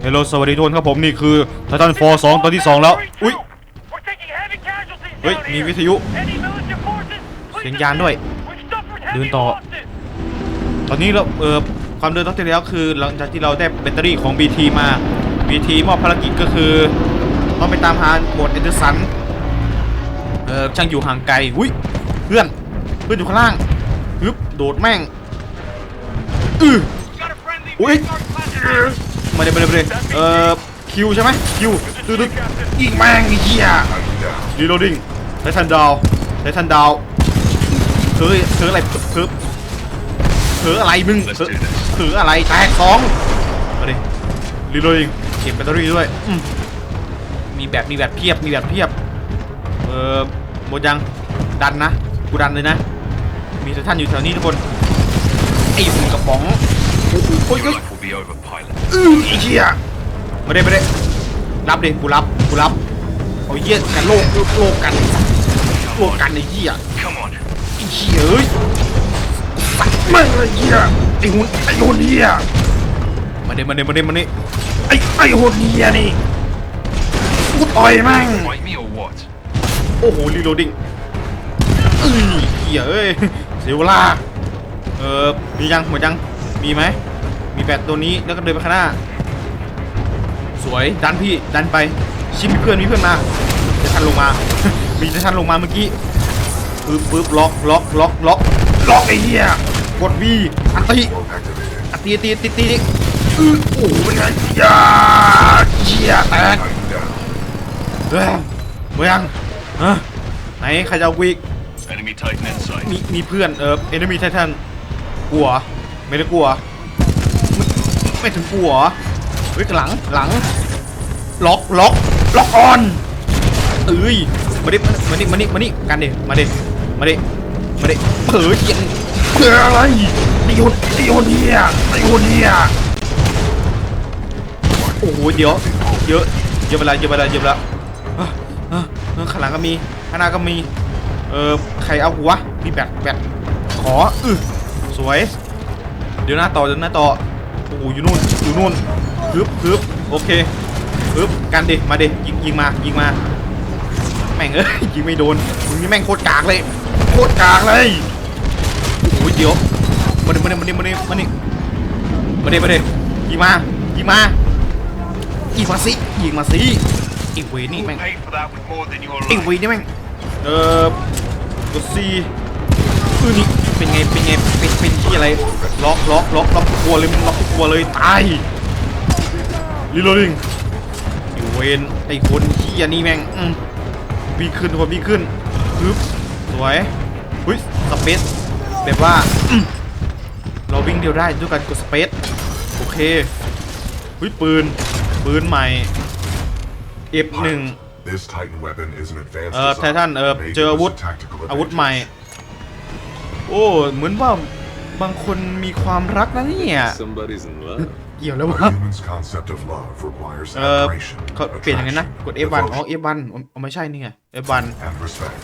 เฮลโลสวัสดีทุกคนครับผมนี่คือไททันฟอร์สองตอนที่2แล้ว อุ้ย เฮ้ย มีวิทยุ เสียงยานด้วย เดินต่อ ตอนนี้เราเอ่อความเดินตอนที่แล้วคือหลังจากที่เราได้แบตเตอรี่ของ BT มา BT มอบภารกิจก็คือ ต้องไปตามหาโบสถ์เอเดอร์สัน เอ่อช่างอยู่ห่างไกล อุ้ย เพื่อน เพื่อนอยู่ข้างล่างฮึบโดดแม่ง อือ Got a มาเดี๋ยวมาเดี๋ยวมาเดี๋ยวเอ่อคิวใช่ไหมคิวตึ๊ดตึ๊ดยิงแม่งไอ้เหี้ยรีโหลดิ้งไททันดาวไททันดาวเธอเธออะไรเธอเธออะไรมึงเธอเธออะไรแตกสองมาดิรีโหลดิ้งเก็บแบตเตอรี่ด้วยมีแบบมีแบบเพียบมีแบบเพียบเอ่อหมดยังดันนะกูดันเลยนะ มีไททันอยู่แถวนี้ทุกคนไอ้หุ่นกระป๋อง โอ้โหโอ้ยโอ้ย Life will be over, pilot. อื้อไอ้เหี้ยไม่ได้ไม่ได้รับดิกูรับกูรับเอาเหี้ยกันโลกโลกโลกกันโลกกันไอ้เหี้ย Come on. ไอ้เหี้ยเอ้ยสัตว์แม่งไอ้เหี้ยไอ้หุ่นไอ้หุ่นเหี้ยมาเด้มาเด้มาเด้มาเด้ไอ้ไอ้หุ่นเหี้ยนี่กูต่อยแม่ง Fight me or what? โอ้โหรีโหลดิ้งเอ้ยเหี้ยเอ้ยเสียเวลาเออมียังหมดยังมีไหม มีแบตตัวนี้แล้วก็เดินไปข้างหน้า สวยดันพี่ดันไปชิมมีเพื่อนมีเพื่อนมาจะทันลงมา มีจะทันลงมาเมื่อกี้ปึ๊บปึ๊บล็อกล็อกล็อกล็อกล็อกไอ้เหี้ยกดวีอันตีอันตีตีตีตีอื้อโอ้โหเป็นไงยาเหี้ยแตกเฮ้ยเมื่อยังฮะไหนใครจะเอากูอีก Enemy Titan in sight. มีมีเพื่อนเออเอนมีไททันกลัวไม่ได้กลัวไม่ ไม่ถึงกลัวเฮ้ยหลังหลัง ล็อกล็อกล็อกออนเอ้ยมาดิมาดิมาดิมาดิกันดิมาดิมาดิมาดิเผลอเกียงเพื่ออะไรไอ้คนไอ้คนเฮียไอ้คนเฮียโอ้โหเดี๋ยวเยอะเยอะไปละเยอะไปละเยอะไปละอะอะอะข้างหลังก็มีข้างหน้าก็มีเออใครเอาหัวมีแบตแบตขออือสวย เดี๋ยวหน้าต่อเดี๋ยวหน้าต่อ โอ้โหอยู่นู่นอยู่นู่นฮึบฮึบโอเคฮึบกันดิมาดิยิงยิงมายิงมา แม่งเอ้ยยิงไม่โดนมึงนี่แม่งโคตรกากเลยโคตรกากเลยโอ้โหเดี๋ยวมาดิมาดิมาดิมาดิมาดิมาดิมาดิยิงมายิงมายิงมาสิยิงมาสิไอ้เวรนี่ You'll แม่ง pay for that with more than your ไอ้ life. เวรนี่แม่งเออกดซีเออนี่ เป็นไงเป็นไงเป็นเป็นที่อะไรล็อกล็อกล็อกล็อกทุกตัวเลยมึงล็อกทุกตัวเลยตายรีโหลดิ้งไอ้เวนไอ้คนที่อันนี้แม่งอืมวิ่งขึ้นทุกคนวิ่งขึ้นปึ๊บสวยหุ้ยสเปซแบบว่าอืมเราวิ่งเดียวได้ด้วยการกดสเปซโอเคหุ้ยปืนปืนใหม่ F1 This Titan weapon is an advanced เออไททัน design เออ made เจออาวุธ with tactical อาวุธใหม่ advantages. โอ้เหมือนว่าบางคนมีความรักนะเนี่ย Somebody's in love. เกี่ยวแล้ว A วะ human's concept of love requires เออ admiration, เขาเปลี่ยนยังไงนะ attraction, กด F1 อ๋อ devotion, F1 อ๋อไม่ใช่นี่ไง F1 and respect.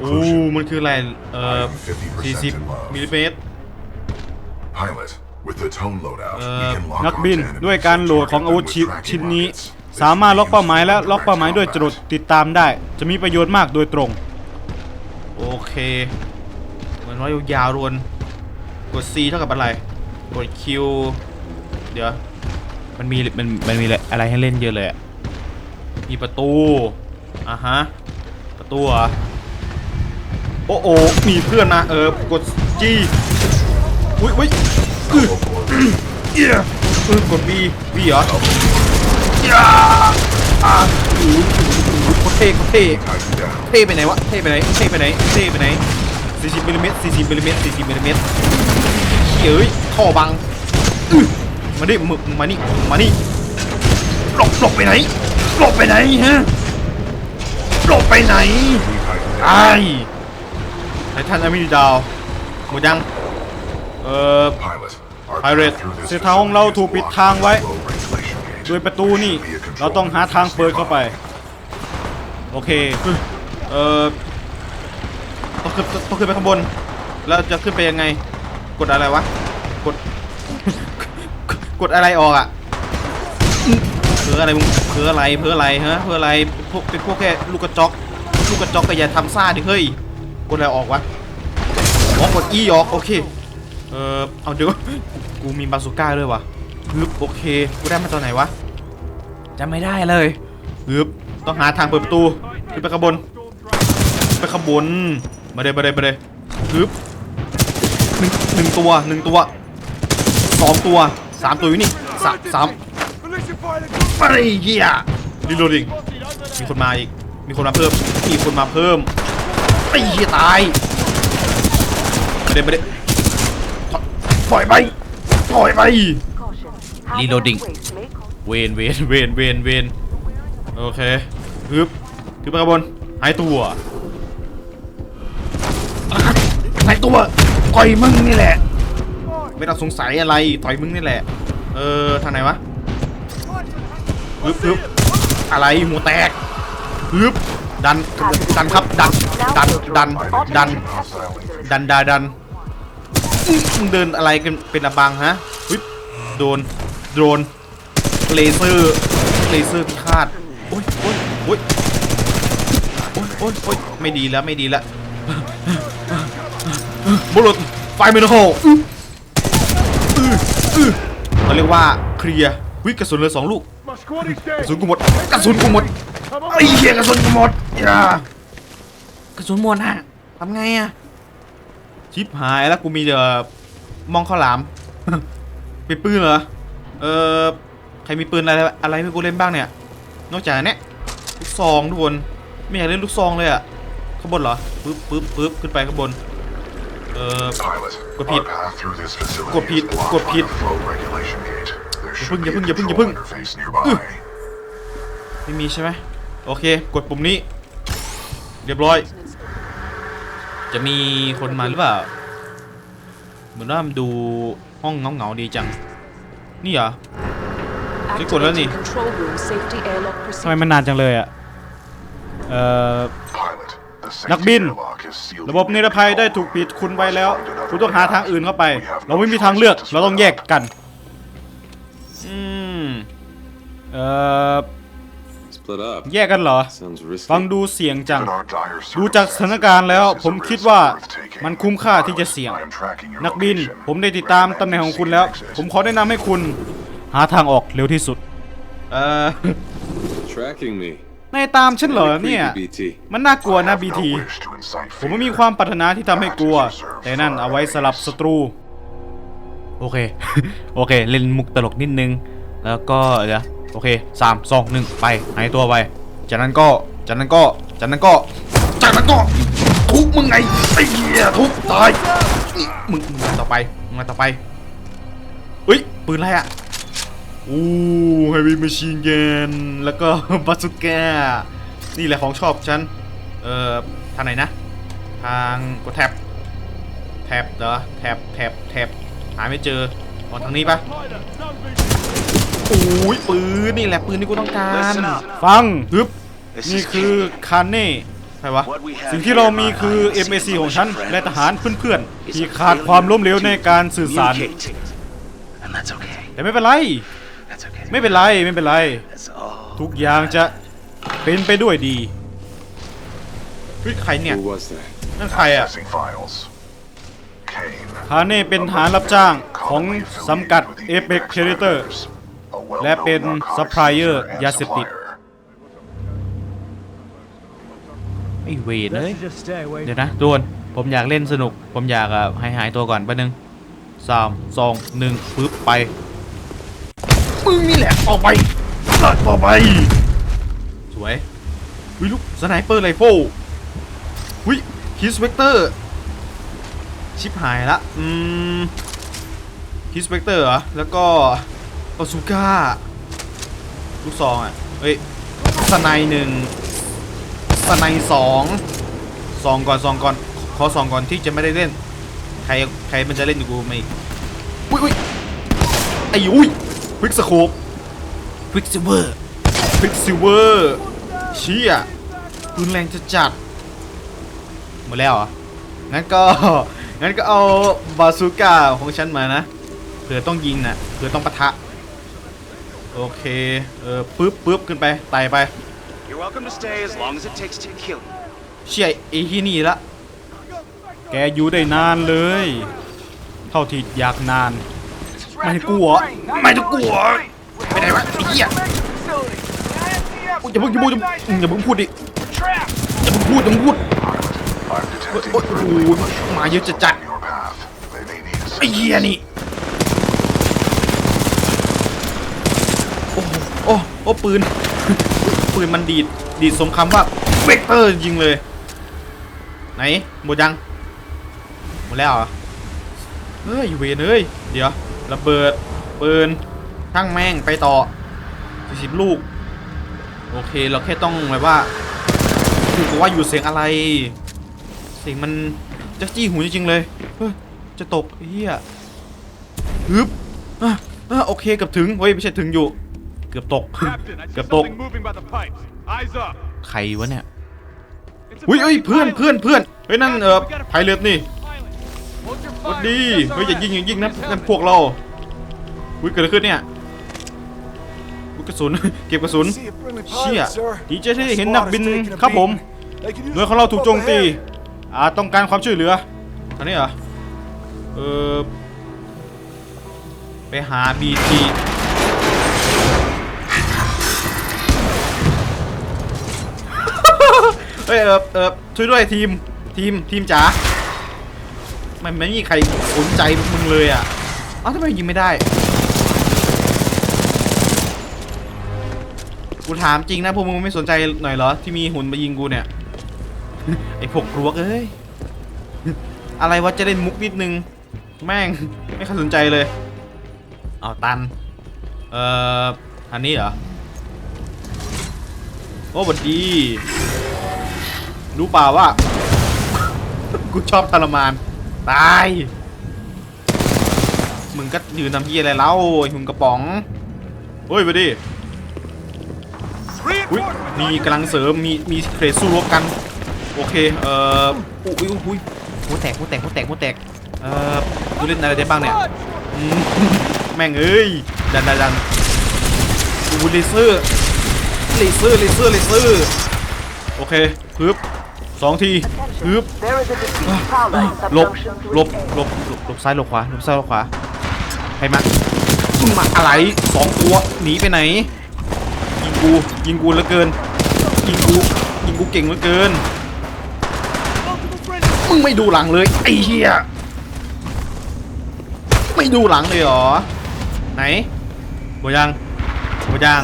โอ้ Conclusion. มันคืออะไร เอ่อ I am 50% in 40 love. มิลลิเมตร Pilot, with the tone loadout, เอ่ we อ can lock นักบิน onto enemies ด้วยการ and โหลดของ target อาวุธ them ชิ้น with tracking ชิ้นนี้ rockets. This สามารถ can ล็อก be เป้าหมายและ used in ล็อกเป้าหมาย direct ด้วยจรวด combat. ติดตามได้ จะมีประโยชน์มากโดยตรง โอเคเห มือนว่ายาวๆรวน กด C เท่ากับอะไร กด Q เดี๋ยว มันมีมันมันมีอะไรให้เล่นเยอะเลยอะมีประตู อะฮะ ประตูเหรอ โอ้โอมีเพื่อนนะเออ กด G อุ้ยอุ้ยอือเอี้ยเออกด B B เหรอย้าอะโอ้โหโอ้โหโคตรเท่โคตรเท่เท่ไปไหนวะ เท่ไปไหน เท่ไปไหน เท่ไปไหน 40มิลลิเมตร40มิลลิเมตร40มิลลิเมตรเฮ้ยท่อบังอื้อมาดิมึงมานี่มานี่หลบหลบไปไหนหลบไปไหนฮะหลบไปไหนไอ้ไททันอเมริดาวหมดยังเอ่อ Pilot, our Pirate, path through this เส้นทางของเราถูกปิดทางไว้ by low regulation gate. โดยประตูนี่ เราต้องหาทางเปิดเข้าไป โอเค เอ่อ ต้องขึ้นต้องขึ้นไปข้างบน แล้วจะขึ้นไปยังไง กดอะไรวะ กด กดอะไรออกอะเพื่ออะไรมึงเพื่ออะไรเพื่ออะไรฮะเพื่ออะไรพวกเป็นพวกแค่ลูกกระจอก ลูกกระจอกก็อย่าทำซ่าดิเฮ้ย กดอะไรออกวะอ๋อกดอีออกโอเค เออเอาเดี๋ยวกูมีบาซูก้าด้วยวะฮึบโอเค กูได้มาตอนไหนวะจำไม่ได้เลยฮึบต้องหาทางเปิดประตูขึ้นไปข้างบนขึ้นไปข้างบน มาเลยมาเลยมาเลยฮึบหนึ่งหนึ่งตัวหนึ่งตัวสองตัวสามตัวอยู่นี่สามสามไอ้เหี้ยรีโหลดอีกมีคนมาอีก มีคนมาเพิ่มมีคนมาเพิ่มไอ้เหี้ยตายไม่ได้ไม่ได้ถอยไปถอยไป Reloading เวนเวนเวนเวนเวนโอเคฮึบขึ้นไปข้างบนหายตัว ตัวต่อยมึงนี่แหละ ไม่ต้องสงสัยอะไรต่อยมึงนี่แหละ เออทางไหนวะฮึบฮึบอะไรหัวแตกฮึบดันดันครับดันดันดันดัน Hostile ดันดาดันมึงเดินอะไรกันเป็นอะบังฮะฮึบโดนโดนเลเซอร์เลเซอร์พิฆาตโอ้ยโอ้ยโอ้ยโอ้ยโอ้ยโอ้ยไม่ดีแล้วไม่ดีแล้ว บุรุษไฟเมนโฮอื้ออื้ออื้อเขาเรียกว่าเคลียร์วิกระสุนเหลือสองลูก My squad is กระ dead. สุนกูหมดกระสุนกูหมดไอ้เหี้ยกระสุนกูหมดอย่ากระสุนหมดฮะทำไงอะชิปหายแล้วกูมีเดอมองข้าวหลามเป็นปืนเหรอเออใครมีปืนอะไรอะไรให้กูเล่นบ้างเนี่ย นอกจากอันเนี้ยลูกซองทุกคนไม่อยากเล่นลูกซองเลยอะข้างบนเหรอปึ๊บปึ๊บปึ๊บขึ้นไปข้างบน เออ Pilot, Go our Pete. path through this facility Go is Pete. blocked Go by Pete. the flow regulation gate. There should Yapın, be a yapın, yapın, control yapın. interface nearby. ไม่มีใช่ไหมโอเค กดปุ่มนี้ เรียบร้อย จะมีคนมาหรือเปล่า เหมือนว่ามันดูห้องเงาเงาๆดีจัง นี่เหรอนี่กดแล้วนี่ Control room safety airlock ทำไม procedure. มันนานจังเลยอะ เอ่อ Pilot, the safety นักบิน airlock is sealed ระบบนิรภัยได้ถูกปิดคุณไว้แล้ว คุณต้องหาทางอื่นเข้าไป เราไม่มีทางเลือก เราต้องแยกกัน อืม เอ่อ Split up. แยกกันเหรอ Sounds risky. ฟังดูเสี่ยงจัง In our dire ดูจากสถานการณ์แล้ว circumstances, ผม this is คิด a ว่า risk worth taking. มันคุ้มค่าที่จะเสี่ยง I am tracking your นักบิน location. ผมได้ติดตามตำแหน่งของคุณแล้ว ผมขอแนะนำให้คุณ หาทางออกเร็วที่สุด เอ่อ Tracking me. นายตามฉันเหรอเนี่ย Creepy BT. มันน่ากลัว I นะ have บี no ที wish to incite ผมไม่ fear. มีความปรารถนาที่ทำให้กลัว แต่นั่นเอาไว้สลับศัตรู โอเค โอเค เล่นมุกตลกนิดนึง แล้วก็เดี๋ยวโอเคสามสองหนึ่งไปหายตัวไป จากนั้นก็ จากนั้นก็ จากนั้นก็ จากนั้นก็ ทุบมึงไงไอ้เหี้ยทุบตายนี่มึงมึงมาต่อไปมึงมาต่อไปเฮ้ย ปืนอะไรอะ อู้ไฮวีมาชีนเกนแล้วก็บาสุก้านี่แหละของชอบฉัน เอ่อ ทางไหนนะ ทางกดแท็บ แท็บเหรอ แท็บ แท็บ แท็บ หาไม่เจออ๋อทางนี้ปะ Pilot, no be โอ้ยปืนนี่แหละปืนที่กูต้องการ ฟังฮึบนี่คือคานเน่ใครวะ สิ่งที่เรามีคือ MAC ของฉัน และทหารเพื่อนๆที่ขาดความล้มเหลวในการสื่อสาร And that's okay. แต่ไม่เป็นไร That's okay. ไม่เป็นไรไม่เป็นไร That's all. ทุกอย่างจะเป็นไปด้วยดีเฮ้ยใครเนี่ย Who was that? นั่นใครอะ Accessing files. Kane. คาเน่เป็นทหารรับจ้างของ Commonly สังกัด affiliated with the Apex Predator Laborers, a และเป็น well-known narcotics ซัพพลายเออร์ user and ยาเสพติด supplier. ไอ้เวรเลย Let's just stay away เดี๋ยวนะโดนผมอยากเล่นสนุก ผมอยากอะหายหายตัวก่อนแป๊บนึงสามสองหนึ่งปึ๊บไป มึงนี่แหละออกไปลากออกไป สวยวิลูกสไนเปอร์ไรเฟิลวิคิสเวกเตอร์ ชิปหายละอืมคิสเวกเตอร์เหรอ แล้วก็ปาซูก้าลูกซองอะเฮ้ยสไนหนึ่งสไนสองซองก่อนซองก่อนขอซองก่อนที่จะไม่ได้เล่น ใครใครมันจะเล่นอยู่กูไม่อุ้ยอุ้ยไอ้อุ้ย ควิกสโคปควิกซิเวอร์ควิกซิเวอร์เชี่ยปืนแรงจะจัดหมดแล้วเหรอ งั้นก็ งั้นก็เอาบาซูก้าของฉันมานะเผื่อต้องยิงนะเผื่อต้องปะทะ โอโอเค เออปึ๊บปึ๊บขึ้นไป ไต่ไป You're welcome to stay as long as it takes to kill you. เชี่ยไอ้ที่นี่ละ แกอยู่ได้นานเลย เท่าที่อยากนาน ไม่ให้กลัว ไม่ต้องกลัวไปไหนวะไอ้เหี้ยอย่าเพิ่งอย่าเพิ่งอย่าเพิ่งพูดดิอย่าเพิ่งพูดอย่าเพิ่งพูดโอ้โหมาเยอะจัดจัดไอ้เหี้ยนี่โอ้โหโอ้โอ้ปืนปืนมันดีดดีดสมคำว่าเวกเตอร์ยิงเลย ไหนหมดยังหมดแล้วเหรอเฮ้ยเวนเอ้ยเดี๋ยว ระเบิดปืนช่างแม่งไปต่อ40ลูก โอเคเราแค่ต้องแบบว่าคือกูว่าอยู่เสียงอะไร เสียงมันจะจี้หูจริงๆเลยเฮ้ยจะตกไอ้เฮียฮึบอะอะโอเคเกือบถึงเฮ้ยไม่ใช่ถึงอยู่ เกือบตก Captain, I see เกือบตก something moving by the pipes. Eyes up. ใครวะเนี่ย It's a อุ้ยเอ้ย friendly เพื่อน pilot. เพื่อนเพื่อนเฮ้ยนั่นเออไพเลือนี่ วัสดีเฮ้ยอย่ายิงอย่ายิงนะนั่นพวกเราอุ้ยเกิดอะไรขึ้นเนี่ยอุ้ยกระสุน เก็บกระสุน เชี่ยดีเจที่เห็นนักบินครับผมหน่วยของเราถูกโจมตีอาต้องการความช่วยเหลืออันนี้เหรอ เออไปหาบีทีเฮ้ยเออเออช่วยด้วยทีม ทีม ทีมจ๋า มันไม่มีใครสนใจมึงเลยอะเอ้าทำไมยิงไม่ได้ กูถามจริงนะพวกมึงไม่สนใจหน่อยเหรอ ที่มีหุ่นมายิงกูเนี่ย ไอพวกกรวกเอ้ย อะไรวะจะเล่นมุกนิดนึง แม่งไม่ค่อยสนใจเลย เอาตัน เอ่อ อันนี้เหรอ โอ้บัดดีรู้เปล่าว่า กูชอบทรมาน ตาย มึงก็ยืนทำพี่อะไรเล่าไอ้หุ่นกระป๋อง เฮ้ยบัดดีอุ้ยมีกำลังเสริม มีมีเทรดสู้รบกัน โอเค เอ่ออุ้ยอุ้ยอุ้ยหัวแตกหัวแตกหัวแตกหัวแตก เอ่อกูเล่นอะไรได้บ้างเนี่ยอืมแม่งเอ้ย ดันดันดันอูเลเซอร์เลเซอร์เลเซอร์เลเซอร์ โอเคปึ๊บ สองทีปึ๊บหลบหลบหลบหลบซ้ายหลบขวาหลบซ้ายหลบขวาใครมามึงมาอะไรสองตัวหนีไปไหน ยิงกูยิงกูเหลือเกิน ยิงกูยิงกูเก่งเหลือเกินมึงไม่ดูหลังเลยไอ้เหี้ยไม่ดูหลังเลยเหรอไหนบยังบยัง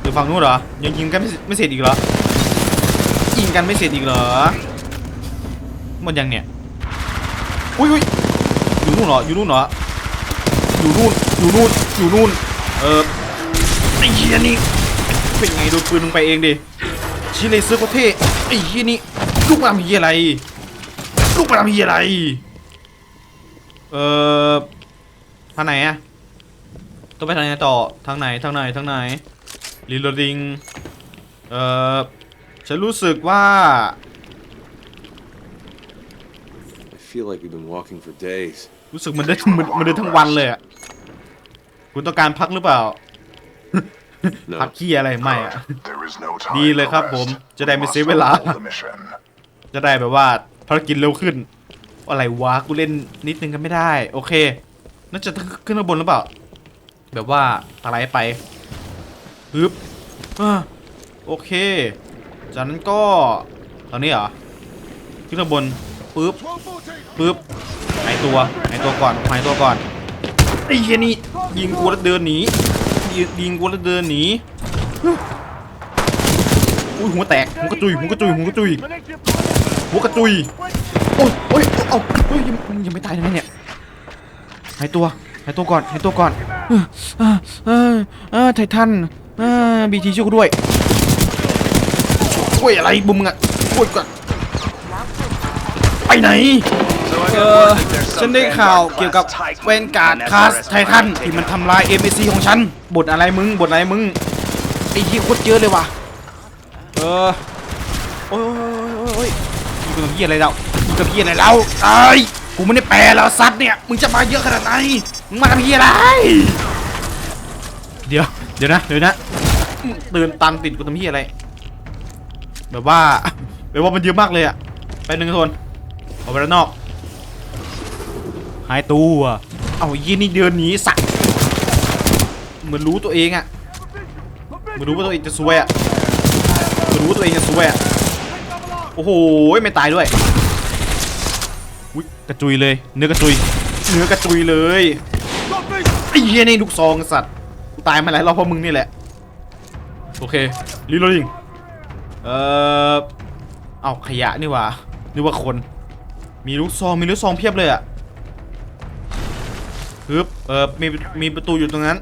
หรือฝั่งนู้นเหรอยังยิงกันไม่เสร็จอีกเหรอ กันไม่เสร็จอีกเหรอ หมดยังเนี่ย อุ้ยอุ้ยอยู่นู่นเหรอ อยู่นู่นเหรอ อยู่นู่น อยู่นู่น อยู่นู่น เออไอ้เหี้ยนี่ เป็นไงโดนปืนมึงไปเองดิชิเลเซอร์ก็เท่ไอ้เหี้ยนี่ลูกมาทำเหี้ยอะไร ลูกมาทำเหี้ยอะไร เออทางไหนอะต้องไปทางไหนต่อ ทางไหน ทางไหน ทางไหนรีโหลดดิ้งเออ ฉันรู้สึกว่า I feel like we've been walking for days. รู้สึกมันได้มันมันเดินทั้งวันเลยอะคุณต้องการพักหรือเปล่า No. พักขี้อะไรไม่อะ There is no time ดีเลยครับ for ผม rest. จะได้ไม่ We เสีย must เวลา fulfill the mission. จะได้แบบว่าภารกิจเร็วขึ้น อะไรวะ กูเล่นนิดนึงก็ไม่ได้ โอเค น่าจะขึ้นข้างบนหรือเปล่า แบบว่าอะไรไปฮึบอ่าโอเค จากนั้นก็ตอนนี้เหรอขึ้นข้าบนปึ๊บปึ๊บหายตัวหายตัวก่อนหายตัวก่อนไอ้เหี้ยนี่ยิงกูแล้วเดินหนียิงยิงกูแล้วเดินหนีอุ้ยหัวแตกหัวกระจุยหัวกระจุยหัวกระจุยหัวกระจุยโอ้ยโอ้ยเอาเฮ้ยยังยังไม่ตายเลยเนี่ยหายตัวหายตัวก่อนหายตัวก่อนเออเออเออเออไททันเออบีทีช่วยกูด้วย ช่วยอะไรบุมงอะช่วยก่อนไปไหน เออฉันได้ข่าวเกี่ยวกับเวนการ์ดคาสไททันที่มันทำลาย MAC ของฉันบทอะไรมึงบทอะไรมึงไอ้ที่โคตรเยอะเลยว่ะเออโอ้ยโอ้ยโอ้ยโอ้ยมึงกับพี่อะไรเรามึงกับพี่อะไรเราไอ้ยกูไม่ได้แปลแล้วซัดเนี่ยมึงจะมาเยอะขนาดไหนมึงมาทำพี่อะไร เดี๋ยวดี๋ยวนะเดี๋ยวนะเดินตามติดกูทำที่อะไร แบบว่าแบบว่ามันเยอะมากเลยอะไปหนึ่งคนออกไปด้านนอก หายตัวเอายี่นี่เดินหนีสัตว์เหมือนรู้ตัวเองอะเหมือนรู้ว่าตัวเองจะซวยอะเหมือนรู้ว่าตัวเองจะซวยอะโอ้โหไม่ตายด้วยอุ๊ยกระจุยเลย เนื้อกระจุย เนื้อกระจุยเลยไอ้เหี้ยนี่ลูกซองสัตว์กูตายมาหลายรอบเพราะมึงนี่แหละ โอเครีโหลดิ้ง เอ่อเอาขยะนี่ว่านึกว่าคน มีลูกซองมีลูกซองเพียบเลยอะฮึบเออมีมีประตูอยู่ตรงนั้น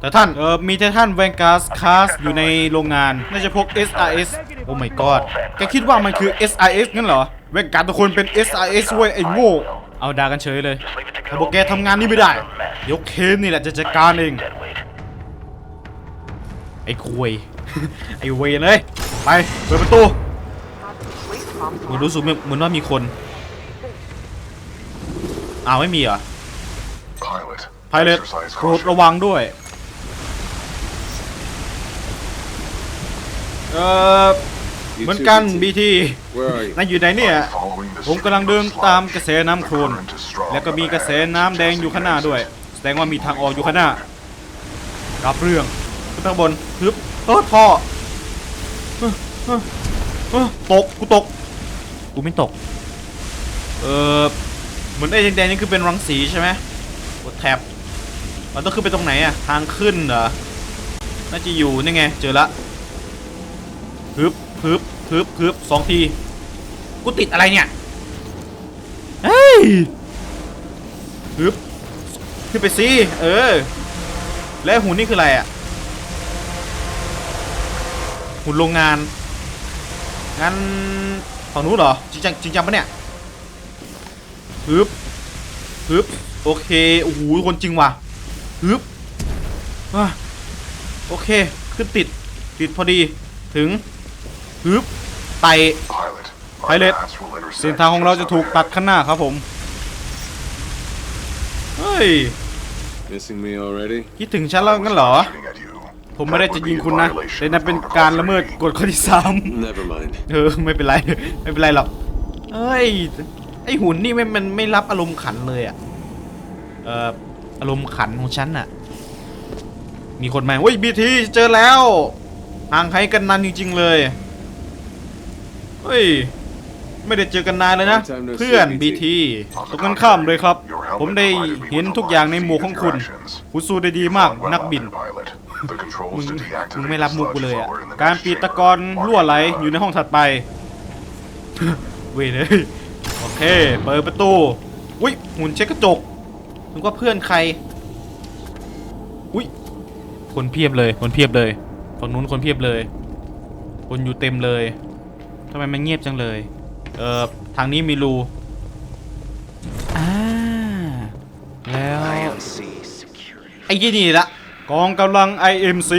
แต่ท่านเออมีไททันแวนการ์สคาสอยู่ในโรงงานน่าจะพก SRS โอ้ my god แกคิดว่ามันคือ SRS งั้นเหรอแวงการทุกคนเป็น SRS เว้ยไอ้โง่เอาด่ากันเฉยเลยถ้าพวกแกทำงานนี้ไม่ได้ เดี๋ยวเคนนี่แหละจะจัดการเองไอ้คุยไอ้เวนเลย ไปเปิดประตู Wait, Mom. เหมือนรู้สึกเหมือนเหมือนว่ามีคนอ้าวไม่มีเหรอ Pilot. ไพเลต exercise โปรด caution. ระวังด้วยเอ่อ You เหมือน two กัน BT. บีที Where are you? นายอยู่ไหนเนี่ย Following the ผมกำลังเดิน stream of ตาม sludge, กระแสน้ำโคลน the current is strong แล้วก็มี and กระแส I have น้ำแดงอยู่ข้างหน้าด้วย แสดงว่ามีทางออกอยู่ข้างหน้ารับเรื่องขึ้นไปข้างบนฮึบเออท่อ ตก กูตก กูไม่ตก เออเหมือนไอ้แดงๆนี่คือเป็นรังสีใช่ไหมกดแท็บมันต้องขึ้นไปตรงไหนอะทางขึ้นเหรอ น่าจะอยู่นี่ไง เจอละฮึบฮึบฮึบฮึบสองที กูติดอะไรเนี่ย เฮ้ยฮึบขึ้นไปสิ เออ แล้วหุ่นนี่คืออะไรอะ หุ่นโรงงาน งั้นฝั่งนู้นเหรอ จริงจังจริงจังปะเนี่ยฮึบฮึบโอเค โอ้โห คนจริงว่ะฮึบอะโอเค ขึ้นติด ติดพอดี ถึงฮึบไต Pilot. our Pilot. paths will intersect เส้นทางของเราจะถูกตัดข้างหน้าครับผม เฮ้ย Missing me already? คิดถึงฉันแล้วงั้นเหรอ shooting at you. ผมไม่ได้จะยิงคุณนะแต่นั่นเป็นการละเมิดกฎข้อที่สาม Never mind. เออไม่เป็นไรไม่เป็นไรหรอกเอ้ยไอหุ่นนี่ไม่มันไม่รับอารมณ์ขันเลยอะเอ่ออารมณ์ขันของฉันน่ะ มีคนมาเฮ้ยบีทีเจอแล้วห่างไกลกันนานจริง ๆ เลยเฮ้ยไม่ได้เจอกันนานเลยนะ เพื่อนบีทีตรงกันข้ามเลยครับ ผมได้เห็นทุกอย่างในหมู่ของคุณ คุณสู้ได้ดีมากนักบิน Pilot. The มึ controls ง to มึง deactivate ไม่รับ the มุกกู sludge เลยอะ floor in the การ next ปีตะ area. กอนรั่วไหลอยู่ในห้องถัดไป เว้ยเลย โอเค เปิดประตู อุ้ยหุ่นเช็คกระจกนึกว่าเพื่อนใคร อุ้ย คนเพียบเลย คนเพียบเลย ฝั่งนู้นคนเพียบเลย คนอยู่เต็มเลยทำไมมันเงียบจังเลย เอ่อ ทางนี้มีรูอ่าแล้ว ILC security. ไอ้ยี่นี่ละ กองกำลัง IMC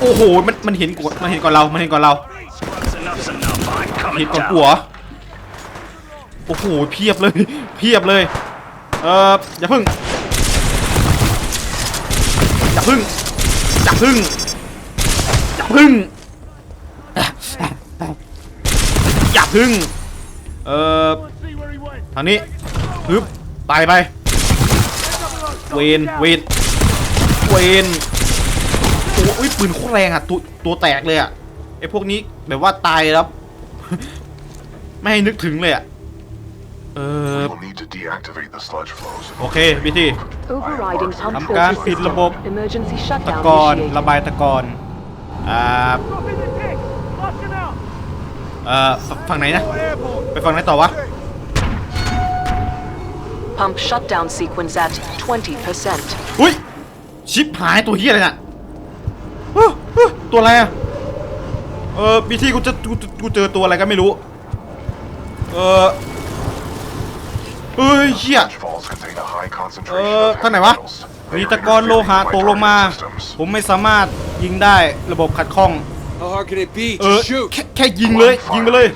โอ้โห มันมันเห็นก่อนมันเห็นก่อนเรา มันเห็นก่อนเรา เห็นก่อน down. หัว โอ้โห เพียบเลย เพียบเลย เอ่อ อย่าพึ่ง อย่าพึ่ง อย่าพึ่ง อย่าพึ่ง อย่าพึ่ง เอ่อ ทางนี้ฮึบตายไป เวนเวนเวนโอ้ยปืนโคตรแรงอะตัวตัวแตกเลยอะไอพวกนี้แบบว่าตายแล้ว ไม่ให้นึกถึงเลยอะเออ We will need to deactivate the sludge flows. โอเคพี่ที Overriding pump ทำการ filter ปิดระบบ system. Emergency ตะ shutdown กอน initiated. ระบายตะกอนอ่า Drop in the dick. Flush him out. เอ่อฝฝั่งไหนนะ Go airborne. ไปฝั่งไหนต่อวะ Pump shutdown sequence at 20%. อุ้ย ชิปหายตัวเฮียอะไรน่ะฮ้ตัวอะไรอะ เออบีที่กูจะกูกูเจอตัวอะไรก็ไม่รู้ เออเฮ้ยเหี้ยเออท่านไหนวะมีตะกอนโลหะตกลงมาผมไม่สามารถยิงได้ระบบขัดข้อง How hard can it be? เออ Just shoot. แค่แค่ยิงเลย ยิงไปเลย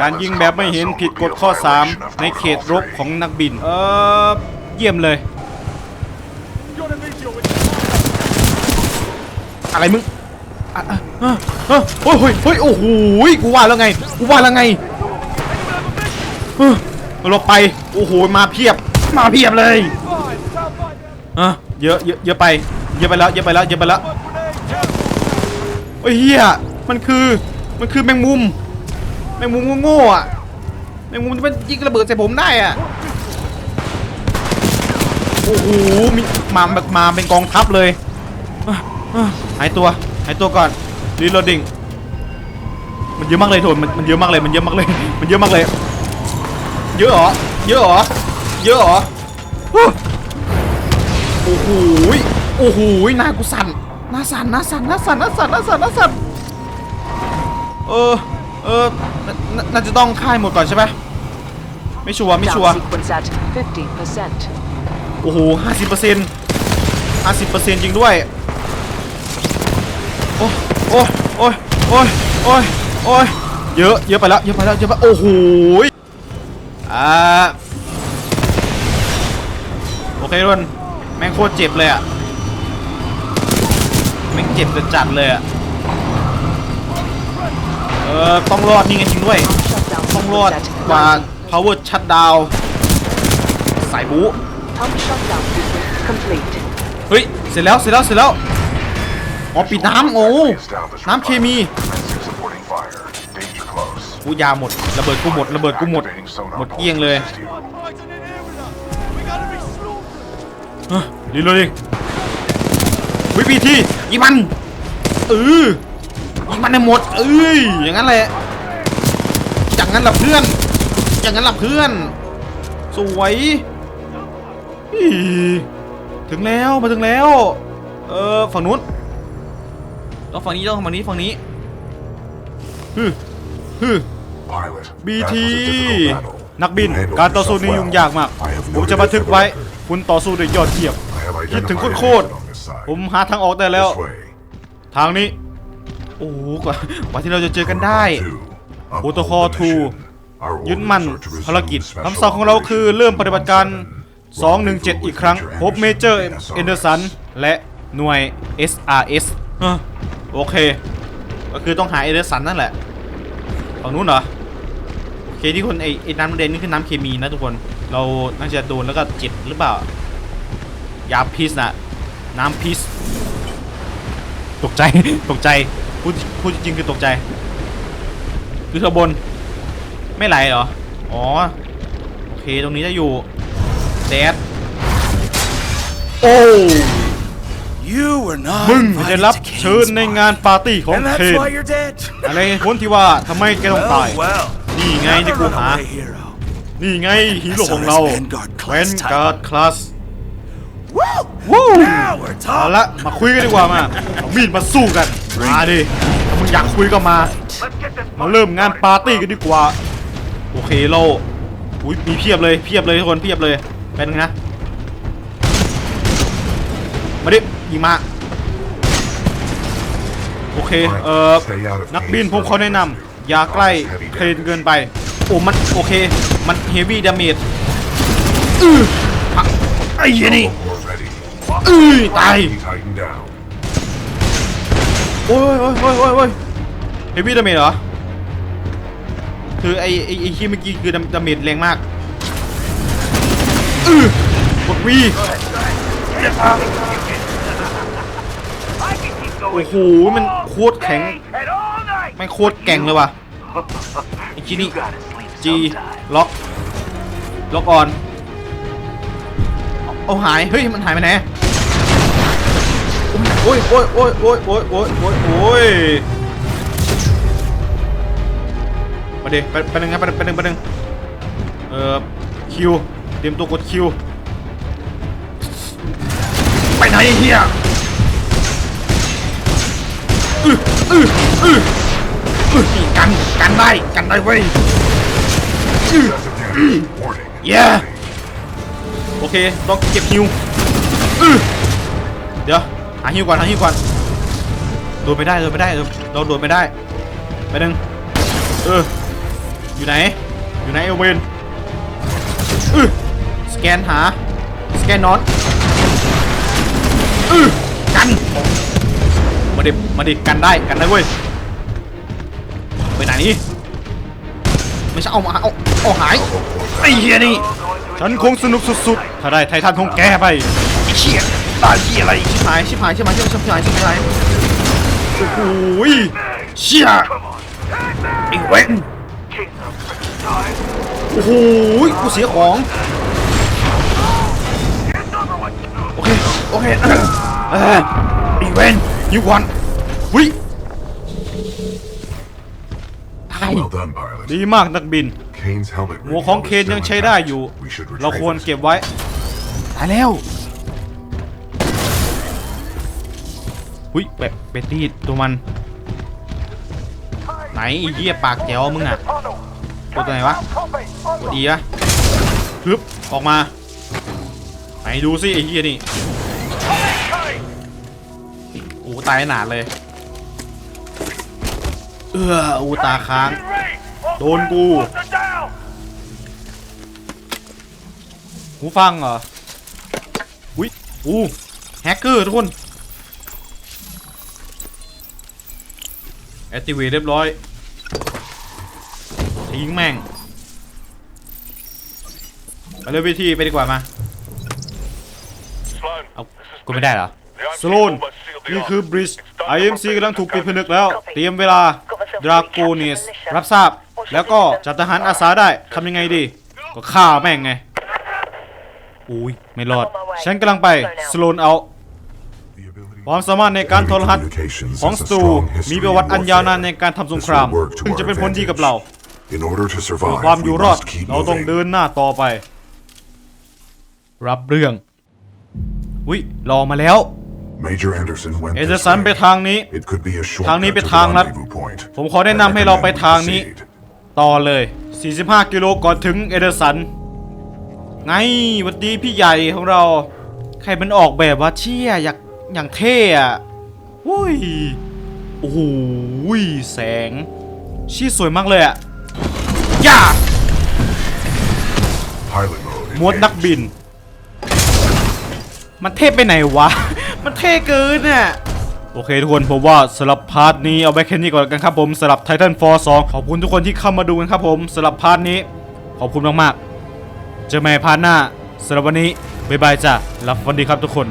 การยิงแบบไม่เห็นผิดกฎข้อ 3 ในเขตรบของนักบิน เออเยี่ยมเลย อะไรมึงอะอะอะอะเฮ้ยเฮ้ยเฮ้ยโอ้โหกูว่าแล้วไง กูว่าแล้วไงเออหลบไป โอ้โห มาเพียบ มาเพียบเลยอะเยอะเยอะเยอะไป เยอะไปแล้ว เยอะไปแล้ว เยอะไปแล้ว โอ้ยเฮีย มันคือมันคือแมงมุม แมงมุมโง่ๆอะแมงมุมที่มันยิงระเบิดใส่ผมได้อะโอ้โหมีมาแบบมาเป็นกองทัพเลยหายตัวหายตัวก่อนรีโหลดดิ้งมันเยอะมากเลยโถนมันมันเยอะมากเลยมันเยอะมากเลยมันเยอะมากเลย เยอะเหรอเยอะเหรอเยอะเหรอโอ้โหโอ้โหหน้ากูสั่นหน้าสั่นหน้าสั่นหน้าสั่นหน้าสั่นหน้าสั่นหน้าสั่น เออ เออน่าน่าน่าจะต้องค่ายหมดก่อนใช่ไหมไม่ชัวร์ไม่ชัวร์ Down sequence at 50%. โอ้โหห้าสิบเปอร์เซ็นต์ห้าสิบเปอร์เซ็นต์จริงด้วย โอ้โอ้โอ้ยโอ้ยโอ้ยโอ้ยเยอะ เยอะไปแล้ว เยอะไปแล้ว เยอะไป โอ้โหยอ่า โอเคทุกคนแม่งโคตรเจ็บเลยอะแม่งเจ็บจะจัดเลยอะ เออต้องรอดนี่ไงจริงด้วย Shutdown ต้องรอด sequence at กว่า 90. power shutdown สายบู Pump shutdown sequence complete. เฮ้ย เสร็จแล้ว เสร็จแล้ว เสร็จแล้ว อ๋อ ปิดน้ำโอ้น้ำเคมี Commencing supporting fire. Danger close. กูยาหมด ระเบิดกูหมด ระเบิดกูหมด Activating sonar หมดเกลี้ยงเลย pulse to assist you. Fighting in here with us. We gotta be slaughtered. อะรีโหลดดิวิพีทียิงมันเออ ยิงมันให้หมด เอ้ย อย่างนั้นแหละ อย่างนั้นล่ะเพื่อน อย่างนั้นล่ะเพื่อน สวยอีถึงแล้ว มาถึงแล้ว เออฝั่งนู้นต้องฝั่งนี้ต้องฝั่งนี้ฝั่งนี้ฮึฮึ Pilot. บี that ที was a difficult battle. นักบิน You handled การต่อสู้ yourself นี้ well. ยุ่งยากมาก I have ผม noted จะบันทึก your ไว้ effort. คุณต่อสู้ได้ยอดเยี่ยม I have คิดถึง identified โคตร an ๆ enemy on this side. ผมหาทางออกได้แล้ว This way. ทางนี้ โอ้โหกว่ากว่าที่เราจะเจอกันได้ Two. Uphold Protocol the 2 mission. Our ยึดมั่นภารกิจคำสั่งของเราคือเริ่มปฏิบัติการ 217 อีกครั้งพบเมเจอร์เอนเดอร์สันและหน่วย SRS ฮะโอเค ก็คือต้องหาเอนเดอร์สันนั่นแหละฝั่งนู้นเหรอโอเคที่คนไอ้ไอ้น้ำแดงนี่คือน้ำเคมีนะทุกคน เราน่าจะโดนแล้วก็เจ็บหรือเปล่ายาพิษนะน้ำพิษตกใจตกใจ พูดพูดจริงๆคือตกใจ คือข้างบน ไม่ไหลเหรอ อ๋อ โอเค ตรงนี้จะอยู่แดดโอ้ You were not มึงไม่ได้ invited รับ to Kane's เชิญในงานปาร์ตี้ของ And เคน that's why you're dead. อะไรเหตุผลที่ว่าทำไมแกต้องตาย Well, well. นี่ไงที่ Another กูหา runaway hero. นี่ไงฮีโร่ของเรา SRS Vanguard class แวนการ์ดคลาส Woo! วู้ Now we're เอา talking. ละมาคุยกันดีกว่ามาเอามีดมาสู้กัน มาดิถ้ามึงอยากคุยก็มา มาเริ่มงานปาร์ตี้กันดีกว่า โอเคเราอุ้ยมีเพียบเลยเพียบเลยทุกคนเพียบเลยเป็นไงนะมาดิยิงมาโอเคเอ่อนักบินผมเขอแนะนำอย่าใกล้เครนเกินไปโอ้มันโอเค มันเฮฟวี่ดาเมจอือไอ้เหี้ยนี่อือตาย โอ้ยโอ้ยโอ้ยโอ้ยโอ้ยเฮฟวี่ดาเมจเหรอ คือไอ้ไอ้ไอ้ที่เมื่อกี้คือดาเมจแรงมากอือกดวีโอ้โห มันโคตรแข็ง ไม่โคตรแก่งเลยว่ะไอคีนี่ G ล็อก ล็อกออน เอาหาย เฮ้ย มันหายไปไหน โอ้ยโอ้ยโอ้ยโอ้ยโอ้ยโอ้ยโอ้ยโอ้ยมาดิไปไปหนึ่งครับไปไปหนึ่งไปหนึ่งเอ่อคิวเตรียมตัวกดคิวไปไหนเฮียอืออืออืออือกันกันได้กันได้เว้ย Excessive damage. Warning. Yeah. โอเคต้องเก็บฮิวอือเดี๋ยว หาฮิวก่อนหาฮิวก่อนโดนไม่ได้โดนไม่ได้เราโดนไม่ได้ไปหนึ่งเอออยู่ไหนอยู่ไหนเอเวนเออสแกนหาสแกนนอนกันมาดิมาดิกันได้กันได้เว้ยไปไหนไม่ใช่เอามาเอาเอาหายไอ้เฮียนี่ฉันคงสนุกสุดๆถ้าได้ไททันของแก้ไปไอ้เชี่ย ตายเฮียอะไรชิบหายชิบหายชิบหายชิบหายชิบหายชิบหายโอ้โหยเชี่ยไอ้เว้นโอ้โหยกูเสียของโอเคโอเคเออเออไอ้เวนยูวันวิตาย Well done, pilot. ดีมากนักบิน Kane's helmet. หัวของเคนยังใช้ได้อยู่ We should เรา retrieve ควร it. เก็บไว้ตายแล้ว หุยแบบเบตตี้ตัวมัน ไหนไอ้เหี้ยปากแจ๋วมึงอะกดตัวไหนวะกดอีอะฮึบออกมาไหนดูสิไอ้เหี้ยนี่โอ้ตายหนาดเลย เอออูตาค้าง โดนกู หูฟังเหรอ อุ้ยอู้แฮกเกอร์ทุกคน แอ t ติเวเรียบร้อยทิ้งแม่งไปเลยวิธีไปดีกว่ามา เอากูไม่ได้เหรอสโลนนี่คือบริดจ์ IMC กำลังถูกปิดผนึกแล้ว เตรียมเวลาดราโกนิสรับทราบ แล้วก็จัดทหารอาสาได้ทำยังไงดี ก็ฆ่าแม่งไงอุ้ยไม่รอด ฉันกำลังไปสโลนเอา The ability ความสามารถในการโทรทัศน์ Communications ของ has ส a ตู strong มี history ประวัติ in อันยาวนาน warfare. ในการทำสง This คราม will work to ซึ่งจะ our เป็นผลดีกับ advantage. เรา In order to เพื่อ survive, ความอยู่ we รอด must keep เราต้อง moving. เดินหน้าต่อไป รับเรื่องอุ้ยรอมาแล้ว Major Anderson went เอ this เดอร์สัน way. ไปทางนี้ It could be a ทางนี้ shortcut เป็น to ทาง the ลัด rendezvous point. ผมขอแนะนำให้เราไปทางนี้ Proceed. ต่อเลย 45 กิโลก่อนถึงเอเดอร์สัน ไงหวัดดีพี่ใหญ่ของเรา ใครมันออกแบบว่าเชี่ยอยาก อย่างเท่อะอุ้ย โอ้โหยแสง ชี้สวยมากเลยอะย่า Pilot mode. มวดนัก engaged. บิน มันเท่ไปไหนวะ มันเท่เกินน่ะโอเคทุกคนผมว่าสำหรับพาร์ทนี้เอาไว้แค่นี้ก่อนกันครับผมสำหรับ Titan Force 2ขอบคุณทุกคนที่เข้ามาดูกันครับผมสำหรับพาร์ทนี้ ขอบคุณมากๆเจอกันใหม่พาร์ทหน้าสำหรับวันนี้บ๊ายบายจ้ะรับวันดีครับทุกคน